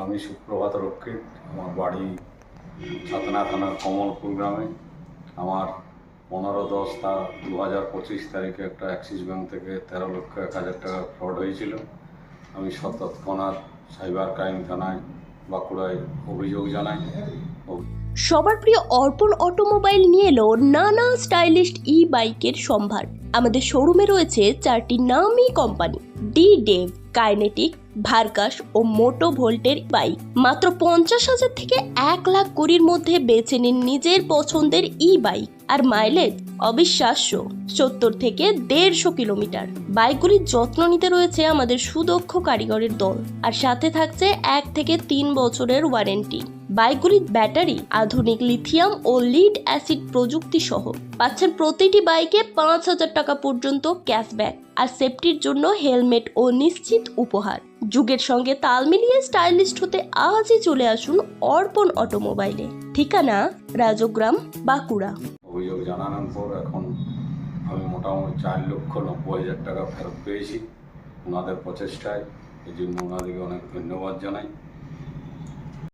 আমি সুপ্রভাত রক্ষিত আমার বাড়ি ছাতনা থানার কমলপুর গ্রামে। আমার পনেরো দশ তা দু হাজার পঁচিশ তারিখে একটা অ্যাক্সিস ব্যাঙ্ক থেকে তেরো লক্ষ এক হাজার টাকা ফ্রড হয়েছিল। আমি তৎক্ষণাৎ সাইবার ক্রাইম থানায় বাঁকুড়ায় অভিযোগ জানাই। সবার প্রিয় অর্পণ অটোমোবাইল নিয়ে এলো নানা স্টাইলিস্ট ই বাইকের সম্ভার। আমাদের শোরুমে রয়েছে চারটি নামি কোম্পানি, ডি ডেভ কাইনেটিক ভার্কাস ও মোটো ভোল্টের বাইক মাত্র পঞ্চাশ হাজার থেকে এক লাখ কুড়ির মধ্যে বেছে নিন নিজের পছন্দের ই বাইক আর মাইলেজ অবিশ্বাস্য, সত্তর থেকে দেড়শো কিলোমিটার। বাইকগুলির যত্ন নিতে রয়েছে আমাদের সুদক্ষ কারিগরের দল। আর সাথে থাকছে এক থেকে তিন বছরের ওয়ারেন্টি বাইকগুলির ব্যাটারি, আধুনিক লিথিয়াম ও লিড অ্যাসিড প্রযুক্তি সহ পাচ্ছেন প্রতিটি বাইকে পাঁচ হাজার টাকা পর্যন্ত ক্যাশব্যাক আর সেফটির জন্য হেলমেট ও নিশ্চিত উপহার। যুগের সঙ্গে তাল মিলিয়ে স্টাইলিস্ট হতে আজই চলে আসুন অর্পণ অটোমোবাইলে। ঠিকানা, রাজগ্রাম, বাঁকুড়া। অভিযোগ জানানোর পর এখন আমি মোটামুটি চার লক্ষ নব্বই হাজার টাকা ফেরত পেয়েছি। ওনাদের প্রচেষ্টায়। এই জন্য ওনাদেরকে অনেক ধন্যবাদ জানাই।